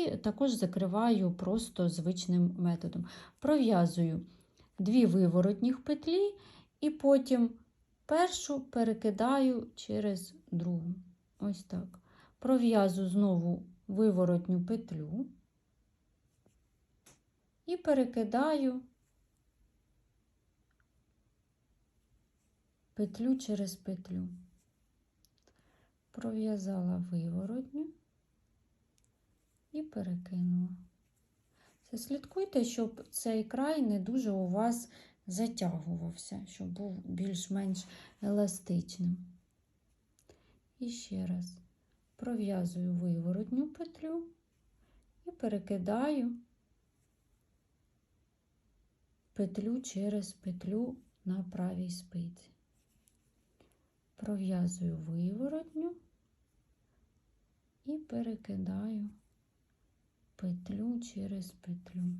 І також закриваю просто звичним методом. Пров'язую дві виворотніх петлі, і потім першу перекидаю через другу. Ось так. Пров'язую знову виворотню петлю і перекидаю петлю через петлю. Пров'язала виворотню і перекинула. Це слідкуйте, щоб цей край не дуже у вас затягувався, щоб був більш-менш еластичним. І ще раз пров'язую виворотню петлю і перекидаю петлю через петлю на правій спиці. Пров'язую виворотню і перекидаю петлю через петлю.